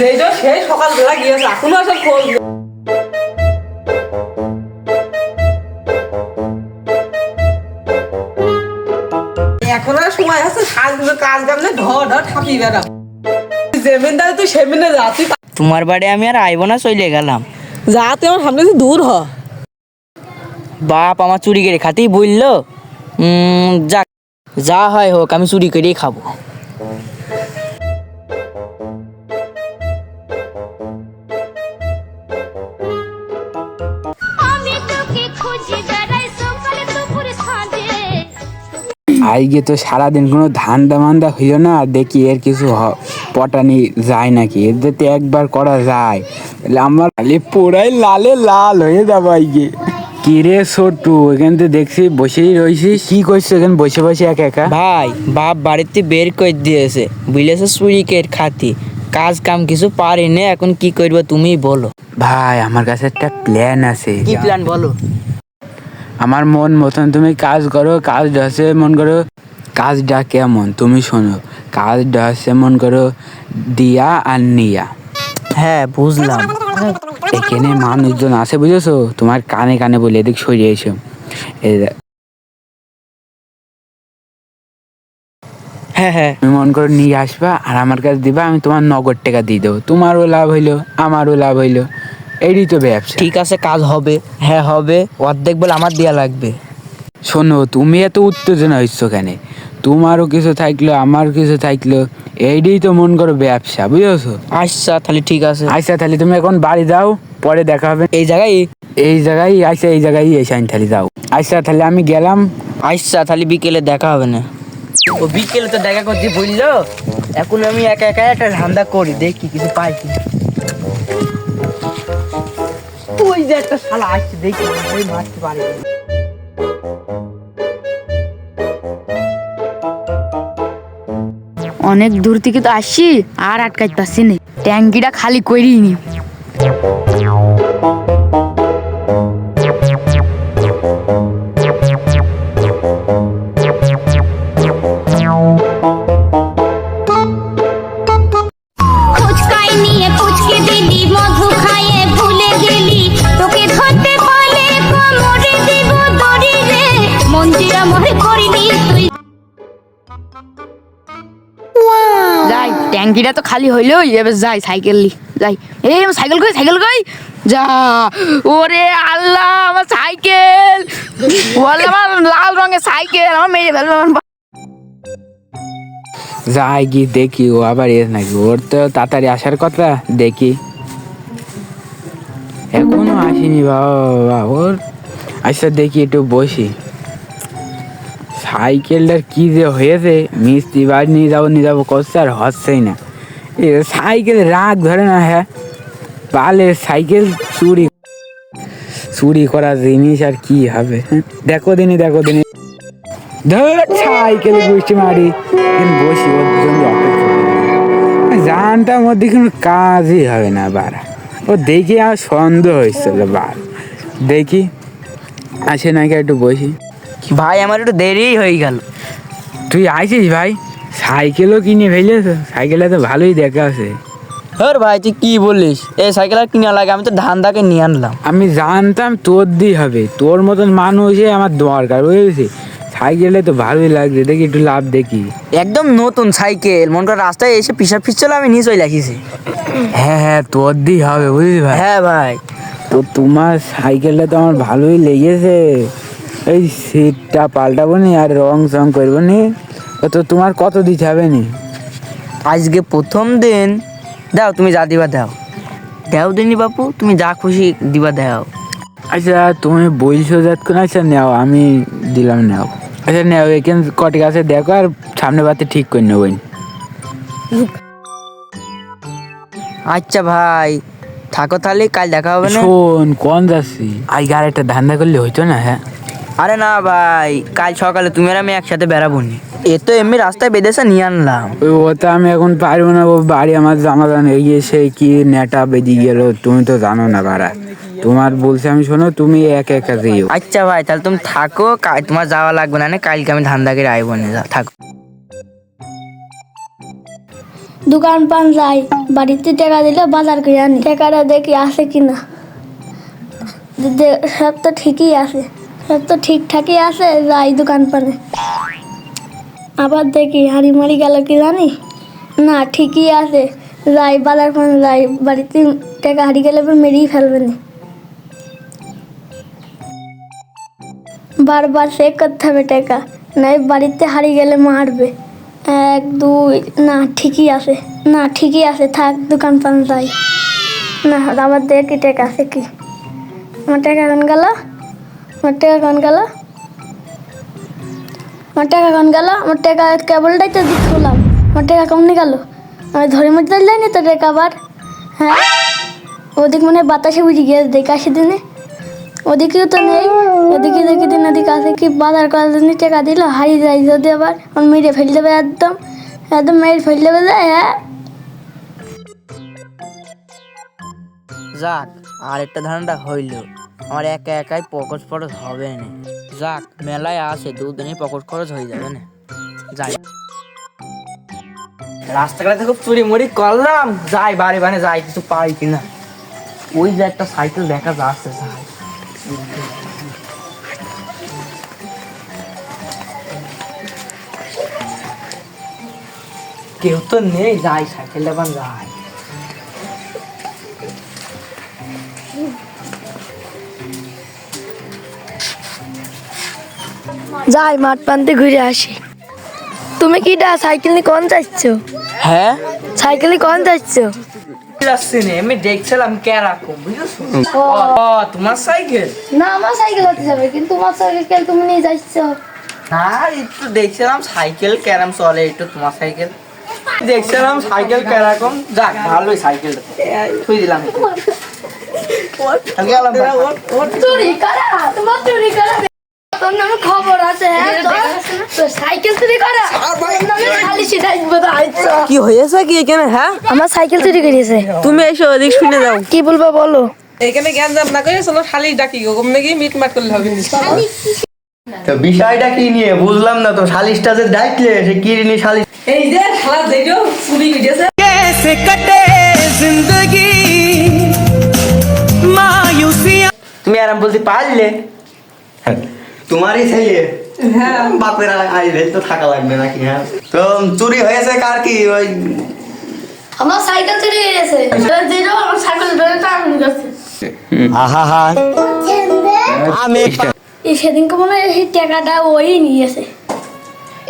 যেটা সেই সকালবেলা গিয়েছে এখনও আর সময় আছে কাজ কাম নেই ধর ধর ঠাপি বেড়া। জমিনদার তুই সেমিনে যা তুই তোমার বাড়ি আমি আর আইব না চলে গেলাম। যা তুই আমার সামনে দূর হ। বাপ আমার চুরি করে খাতেই বলল। উম, যাক যা হয় হোক আমি চুরি করেই খাব। আজকে তো সারাদিন কোনো ধান্দা মান্দা হইল না দেখি এর কিছু পটানি যায় নাকি? এদের তো একবার করা যায় তাহলে আমার খালি পুরাই লালে লাল হয়ে যাব আজকে কি রে ছোট্টু এখান তো দেখছি বসেই রয়েছিস কি করছিস এখানে বসে বসে একা একা? ভাই বাপ বাড়িতে বের করে দিয়েছে বুঝলেছে চুরি করে খাতি। কাজ কাম কিছু পারি না এখন কি করব তুমি বলো। ভাই আমার কাছে একটা প্ল্যান আছে। কি প্ল্যান বলো? আমার মন মতন তুমি কাজ করো কাজটা হচ্ছে মন করো। কাজ কাজটা কেমন? তুমি শোনো কাজটা হচ্ছে মন করো দিয়া আর নিয়া। হ্যাঁ বুঝলাম। এখানে মানুষজন আছে বুঝেছ? তোমার কানে কানে বলে এদিক সরিয়ে এসো। হ্যাঁ হ্যাঁ। তুমি মন করে নিয়ে আসবা আর আমার কাছে দিবা আমি তোমার নগদ টাকা দিয়ে দেবো। তোমারও লাভ হইল আমারও লাভ হইল। এইটাই তো ব্যবসা। ঠিক আছে কাজ হবে হ্যাঁ হবে অর্ধেক বলে আমার দেয়া লাগবে। শোনো তুমি এত উত্তেজনা হইছো কেন? তোমারও কিছু থাকল আমার কিছু থাকল এইটাই তো মন করো ব্যবসা বুঝেছ? আচ্ছা তাহলে ঠিক আছে। আচ্ছা তাহলে তুমি এখন বাড়ি যাও পরে দেখা হবে। এই জায়গায়? এই জায়গায় আচ্ছা এই জায়গায় এসে আইন তাহলে যাও। আচ্ছা তাহলে আমি গেলাম। আচ্ছা তাহলে বিকেলে দেখা হবে না। ও বিকেলে তো দেখা করতে বলল এখন আমি একা একা একটা ধান্দা করি দেখি কিছু পাই কি যে একটা শালা আসছে, দেখি, ওই মারতে পারে অনেক দূর থেকে তো আসছি, আর আটকাইতে পারছি না। ট্যাঙ্কিটা খালি করিনি ট্যাঙ্কিটা তো খালি হইল, এবার যাই সাইকেল লি, যাই। এই আমার সাইকেল কই সাইকেল কই? যা, ওরে আল্লাহ, আমার সাইকেল। বলে আমার লাল রঙের সাইকেল, আমার মেরে আমার যাই গিয়ে দেখি, ও আবার এস নাকি, ওর তো তাড়াতাড়ি আসার কথা, দেখি। এখনও আসেনি বাবা বাবা, ওর আচ্ছা দেখি, একটু বসি। সাইকেলটার কি যে হয়েছে, মিস্ত্রি বাড়ি নিয়ে যাব নিয়ে যাব করছে আর হচ্ছেই না। এ সাইকেল রাগ ধরে না হ্যাঁ? পালে সাইকেল চুরি চুরি করা জিনিস আর কি হবে হ্যাঁ? দেখো দিনই দেখো দিনই ধর সাইকেল বসে মারি বসি ওর জানটার মধ্যে কোনো কাজই হবে না বারা ও দেখি আর সন্দেহ হয়েছিল বার দেখি, আসে নাকি একটু বসি। ভাই আমার একটু দেরি হয়ে গেল। তুই আইছিস ভাই? সাইকেলও কিনে ফেলেছ সাইকেলটা তো ভালোই দেখা আছে। হর ভাই তুই কি বলিস? এই সাইকেল আর কিনা লাগে আমি তো ধান্দাকে নিয়ে আনলাম। আমি জানতাম তোর দিয়ে হবে তোর মতন মানুষই আমার দরকার বুঝেছি সাইকেলে তো ভালোই লাগছে দেখি একটু লাভ দেখি। একদম নতুন সাইকেল মন করে রাস্তায় এসে পিসা পিছল আমি নিয়ে চলে আসিছি। হ্যাঁ হ্যাঁ তোর দিয়ে হবে বুঝলি ভাই? হ্যাঁ ভাই। তো তোমার সাইকেলটা তো আমার ভালোই লেগেছে। এই সিটটা পাল্টাবো নি আর রং সং করব নি তো তোমার কত দিতে হবে নি আজকে প্রথম দিন। দাও তুমি যা দিবা দাও। দাও দিনি বাপু তুমি যা খুশি দিবা দাও। আচ্ছা তুমি বলছো যাতক্ষণ আচ্ছা নেও আমি দিলাম নেও। আচ্ছা নেও এখানে কটি আছে দেখো আর সামনে বাতে ঠিক করে নেব। আচ্ছা ভাই থাকো তাহলে কাল দেখা হবে না? শোন কোন যাচ্ছি? আই আর একটা ধান্দা করলে হইতো না হ্যাঁ? আরে না ভাই কাল সকালে তুমি আর আমি একসাথে বেড়াবো নি এ তো এমনি রাস্তায় বেঁধেছে নিয়ে আনলাম। ওই ওটা আমি এখন পারব না ও বাড়ি আমার জামাদান এগিয়ে সে কি নেটা বেরিয়ে গেল তুমি তো জানো না ভাড়া। তোমার বলছে আমি শোনো তুমি একা একা যেও। আচ্ছা ভাই তাহলে তুমি থাকো তোমার যাওয়া লাগবে না না কালকে আমি ধান্দা করে আইবো না যা থাকো। দোকান পান যাই বাড়িতে টাকা দিলে বাজার করে আনি। টাকাটা দেখি আছে কি না সব তো ঠিকই আছে। তো ঠিকঠাকই আছে, যাই দোকান পানে আবার দেখি হাড়ি মারি গেল কি জানি? না, ঠিকই আছে। যাই বাজার পানে যাই, বাড়িতে টাকা হারিয়ে গেলে মেরেই ফেলবে না বারবার চেক করতে হবে টাকা, নাই বাড়িতে হারিয়ে গেলে মারবে। এক, দুই, না, ঠিকই আছে। না, ঠিকই আছে, থাক, দোকান পান যাই। না, আবার দেখি টাকা আছে কি। আমার টাকা কোন গেল। আমার টাকা কোন গেল? আমার টাকা কোন গেল? আমার টাকা কেবলটাই তো দিতে হলাম আমার টাকা কমনি গেল? আমি ধরে মধ্যে যাইনি তো টাকা আবার। হ্যাঁ? ওদিক মনে বাতাসে বুঝি গিয়ে দেখে আসি দিনে। ওদিকেও তো নেই। ওদিকে দেখি দিন ওদিকে আছে কি বাজার করার জন্য টাকা দিল, হারিয়ে যায় যদি আবার। আমার মেরে ফেলে দেবে একদম। একদম মেরে ফেলে দেবে যায় হ্যাঁ। যাক আর একটা ধারণাটা হইল। আমার একা একাই পকস ফরস হবে না। যাক, মেলায় আসে, দুদিনই পকস খরচ হয়ে যাবে না। যাই। রাস্তাঘাটে খুব চুরি মুড়ি করলাম। যাই, বাড়ি বাড়ি যাই, কিছু পাই কিনা। ওই যে একটা সাইকেল দেখা যাচ্ছে যাই কেউ তো নেই, যাই সাইকেল দেবান যাই। যাই মাঠ প্রান্তে ঘুরে আসি। তুমি কি কিটা সাইকেল নিয়ে কোন যাচ্ছ হ্যাঁ? সাইকেল নিয়ে কোন যাচ্ছ যাচ্ছে না আমি দেখছিলাম কেরকম বুঝেছ? ও। তোমার সাইকেল? না আমার সাইকেল হতে যাবে কিন্তু তোমার সাইকেল তুমি নিয়ে যাচ্ছ না একটু দেখছিলাম সাইকেল ক্যারাম চলে একটু তোমার সাইকেল। দেখছিলাম সাইকেল কেরকম যাক ভালোই সাইকেল। থুই দিলাম। চুরি করা তোমার চুরি করা। কি হয়েছে কি এখানে হ্যাঁ? আমার সাইকেল চুরি করেছে তুমি এসে ওদিক শুনে যাও। কি বলব বলো? এখানে জ্ঞান জাম না করে চলো শালি ডাকি গো নাকি মিট মাট করলে হবে তো বিষয়টা কি নিয়ে? বুঝলাম না তো সালিশটা যে ডাকলে সে কি নিয়ে সালিশ এই যে শালা দেখো চুরি করেছে তুমি আরাম বলতে পারলে? তোমারই ছেলে? হ্যাঁ। বাপের আইলে তো থাকা লাগবে নাকি হ্যাঁ? তো চুরি হয়েছে কার কি? ওই আমার সাইকেল চুরি হয়েছে দিলো আমার সাইকেল ধরে টান গেছে আহা আমি এই সেদিনকে মনে হয় এই টাকাটা ওই নিয়েছে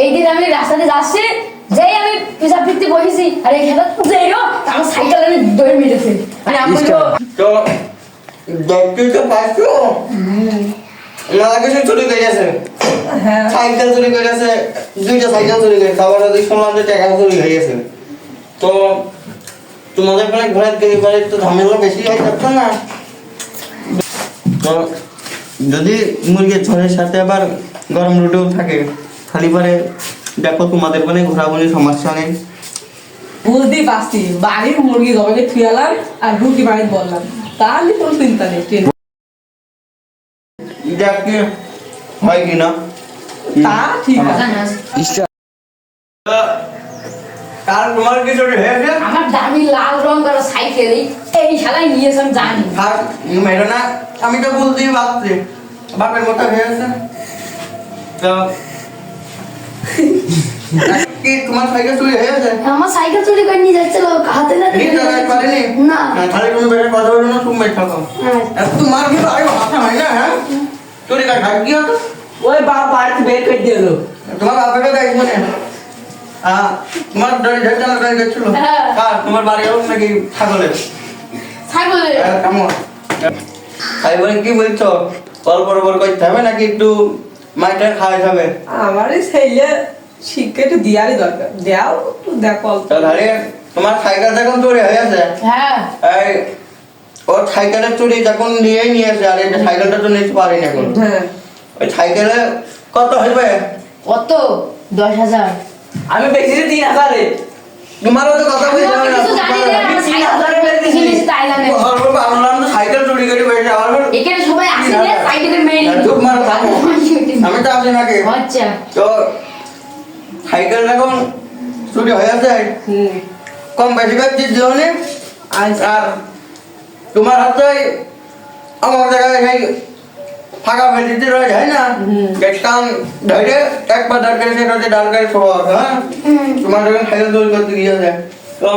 এই দিন আমি রাস্তাতে যাচ্ছি যেই আমি পিছা ফিরতে বসেছি আর এই খেলা আমার সাইকেল আমি দৌড় মেরেছে। আমি আমি বলব, তো দেখতে তো পাচ্ছ চুরি করেছে হ্যাঁ। সাইকেল চুরি করেছে দুইটা সাইকেল চুরি করেছে আবার ওদিক শুনলাম যে টাকা চুরি হয়ে গেছে। তো তোমাদের ঘোরার গেলে পরে তো ঝামেলা বেশি হয়ে যাচ্ছে না তো যদি মুরগির ঝড়ের সাথে আবার গরম রুটিও থাকে খালি পরে দেখো তোমাদের মানে ঘোরাঘুরি সমস্যা নেই। বুঝতেই পারছি বাড়ির মুরগি জবাইকে থুয়ালাম আর রুটি বাড়িতে বললাম। তাহলে তোর চিন্তা নেই দেখ কি হয় কি না তা ঠিক আছে তোমার কি হয়েছে আমার দামি লাল রং করা সাইকেল এই- জানি মেরো না আমি তো বলতেই পারছি বাপের মতো হয়েছে তো কি তোমার সাইকেল চুরি হয়েছে আমার সাইকেল চুরি করে নিয়ে যাচ্ছিল হাতে পারেনি না তাহলে তুমি বেশি কথা বলো না তুমি থাকো তোমার কিন্তু আগে মাথা হয় না হ্যাঁ চুরি কাজ ভাগ কি হতো? ওই বাপ বাড়িতে বের করে দিল তোমার বাপেরও দেখ মনে? হ্যাঁ তোমার ডরি ঝেড়ে চালা ডরি গেছিল। কার? তোমার বাড়ি হোক নাকি ছাগলের? সাইকেল হ্যাঁ, কেমন? তাই বলে কি বলছো? অল্প অল্প করতে হবে নাকি একটু মাইটা খাওয়াই হবে? আমার ছেলে শিক্ষা একটু দিয়ারই দরকার। দেও একটু দেখো তাহলে তোমার সাইকেল যখন চুরি হয়েছে হ্যাঁ। ওর সাইকেলের চুরি যখন নিয়েই নিয়েছে আর এটা সাইকেলটা তো নিতে পারিনি এখন। হ্যাঁ। ওই সাইকেলে কত হইবে? কত? দশ হাজার। আমি বেশি তিন হাজারে। তোমারও তো কথা বলতে হবে না। সাইকেল চুরি করে এখানে সবাই আসে সাইকেলের মেয়ে চুপ মারো থামো। আমি তো আসি নাকি আচ্ছা। তো সাইকেল যখন চুরি হয়েছে হুম। কম বেশি করে আচ্ছা আর তোমার হাতে আমার জায়গায় সেই ফাঁকা ফেলতে রয়ে যায় না? দেখতাম ধরে হ্যাঁ? তোমার যখন সাইকেল তৈরি করতে গিয়েছে তো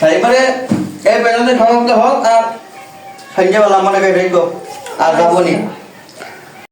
তাইপরে এই পর্যন্ত সমাপ্ত হোক আর সন্ধ্যেবেলা আমাকে রেখো আর যাব নি।